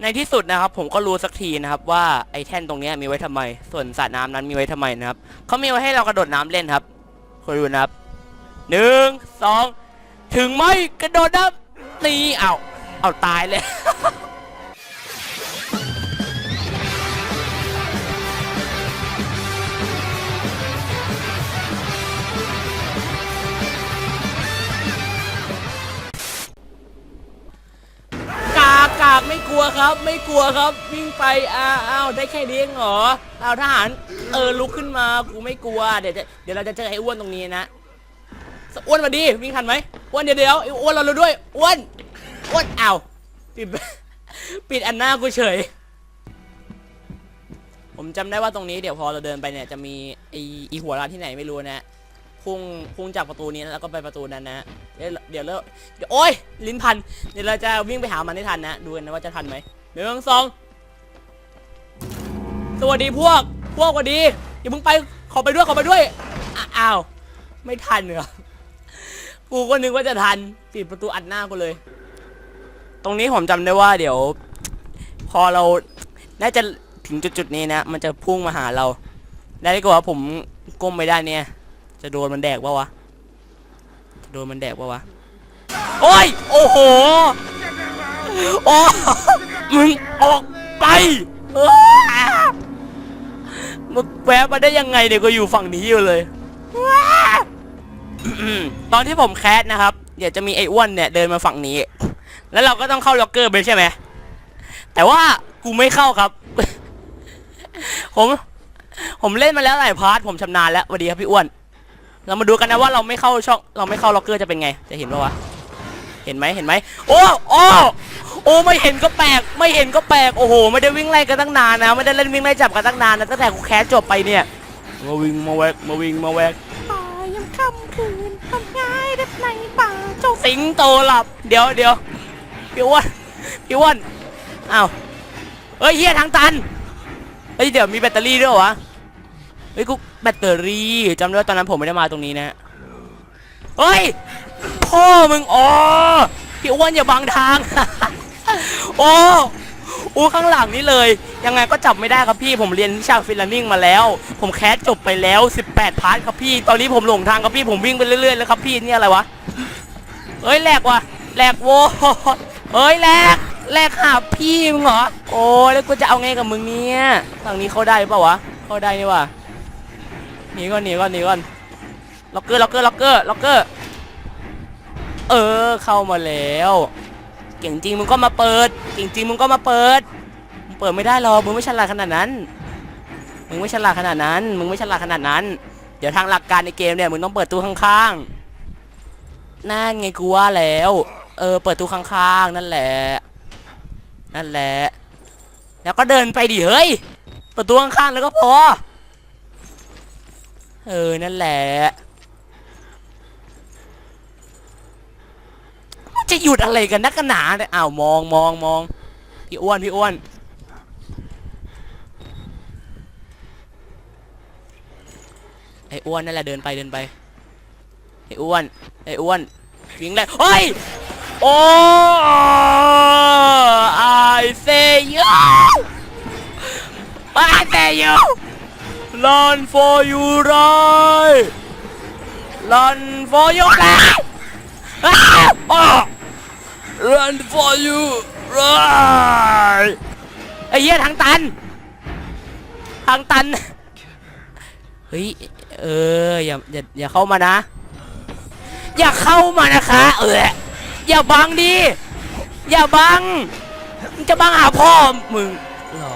ในที่สุดนะครับผมก็รู้สักทีนะครับว่าไอ้แท่นตรงนี้มีไว้ทำไม ส่วนสระน้ำนั้นมีไว้ทำไมนะครับเขามีไว้ให้เรากระโดดน้ำเล่นครับคอยดูนะครับหนึ่งสองถึงไหมกระโดดน้ำนี่เอาเอาตายเลย ลัวครับ ไม่กลัวครับ วิ่งไปอ้าวอ้าวได้แค่นี้เองเหรออ้าวทหารเออลุกขึ้นมากูไม่กลัวเดี๋ยวจะเดี๋ยวเราจะเจอไอ้อ้วนตรงนี้นะอ้วนมาดิวิ่งทันไหมอ้วนเดี๋ยวเดี๋ยวไอ้อ้วนเราเราด้วยอ้วนอ้วนอ้าวปิดปิดอันหน้ากูเฉย ผมจำได้ว่าตรงนี้เดี๋ยวพอเราเดินไปเนี่ยจะมีไอ้หัวร้านที่ไหนไม่รู้นะ พุ่งพุ่งจากประตูนี้แล้วก็ไปประตูนั้นนะเดี๋ยวเดี๋ยวเลิกเดี๋ยวโอ๊ยลิ้นพันเดี๋ยวเราจะวิ่งไปหามันให้ทันนะดูกันนะว่าจะทันไหมหนึ่งสองสวัสดีพวกพวกสวัสดีอย่าเพิ่งไปขอไปด้วยขอไปด้วยอ้าวไม่ทันเหรอกูก็นึกว่าจะทันปิดประตูอัดหน้ากูเลย ตรงนี้ผมจำได้ว่าเดี๋ยว พอเราน่าจะถึงจุดๆนี้นะ มันจะพุ่งมาหาเรา ได้ดีกว่าผมก้มไม่ได้เนี่ย จะโดนมันแดกปะวะโดนมันแดกปะวะโอ้ยโอ้โหโอ้มึงออกไปมึงแวะมาได้ยังไงเนี่ยก็อยู่ฝั่งนี้อยู่เลย ตอนที่ผมแคสนะครับเดี๋ยวจะมีไอ้อ้วนเนี่ยเดินมาฝั่งนี้ แล้วเราก็ต้องเข้าล็อกเกอร์ไปใช่ไหมแต่ว่ากูไม่เข้าครับ ผม ผมเล่นมาแล้วหลายพาร์ทผมชำนาญแล้วสวัสดีครับพี่อ้วน เรามาดูกันนะว่าเราไม่เข้าช่องเราไม่เข้าล็อกเกอร์จะเป็นไง จะเห็นปะวะ เห็นไหมเห็นไหมโอ้โอ้โอ้ไม่เห็นก็แปลกไม่เห็นก็แปลกโอ้โหไม่ได้วิ่งไล่กันตั้งนานนะไม่ได้เล่นวิ่งไล่จับกันตั้งนานนะตั้งแต่กูแคสจบไปเนี่ยมาวิ่งมาแวกมาวิ่งมาแวกป่ายังค่ำคืนทำง่ายได้ในป่าเจ้าสิงโตหลับ เดี๋ยวเดี๋ยวพี่อ้วนพี่อ้วนอ้าวเฮ้ยเฮียทางตันเฮ้ยเดี๋ยวมีแบตเตอรี่ด้วยเหรอวะ เฮ้ยกูแบตเตอรี่จำได้ว่าตอนนั้นผมไม่ได้มาตรงนี้นะเฮ้ยพ่อมึงอ๋อพี่อ้วนอย่าบังทางโอ้โอ้ข้างหลังนี่เลย ยังไงก็จับไม่ได้ครับพี่ผมเรียนวิชาฟิลลานิ่งมาแล้ว ผมแคสจบไปแล้ว 18 พาร์ทครับพี่ ตอนนี้ผมหลงทางครับพี่ผมวิ่งไปเรื่อยๆแล้วครับพี่นี่อะไรวะเอ้ยแหลกว่ะแหลกโว้เอ้ยแหลกแหลกหาพี่มึงเหรอ โอ้แล้วกูจะเอาไงกับมึงเนี่ยฝั่งนี้เขาได้เปล่าวะ เขาได้นี่วะ หนีก่อนหนีก่อนหนีก่อนล็อกเกอร์ล็อกเกอร์ล็อกเกอร์ล็อกเกอร์เออเข้ามาแล้ว เก่งจริงมึงก็มาเปิด เก่งจริงมึงก็มาเปิดมึงเปิดไม่ได้หรอกมึงไม่ฉลาดขนาดนั้นมึงไม่ฉลาดขนาดนั้น มึงไม่ฉลาดขนาดนั้น เดี๋ยวทางหลักการในเกมเนี่ยมึงต้องเปิดตู้ข้างๆนั่นไงกูว่าแล้ว เออเปิดตู้ข้างๆนั่นแหละ นั่นแหละ แล้วก็เดินไปดิเฮ้ยเปิดตู้ข้างๆแล้วก็พอ เออ นั่นแหละจะหยุดอะไรกันนักกันหนาเนี่ยอ้าวมองมองมองพี่อ้วนพี่อ้วนไอ้อ้วนนั่นแหละเดินไปเดินไปไอ้อ้วนไอ้อ้วนวิ่งเลยเฮ้ยโอ้ I say you I say you run for you right run for you right อ้าวอ้อ run for you right ไอ้เหี้ยทางตัน ทางตัน เฮ้ย เออ อย่า อย่า อย่าเข้ามานะ อย่าเข้ามานะคะ เออ อย่าบังดิ อย่าบังมึงจะบังหาพ่อมึงหรอ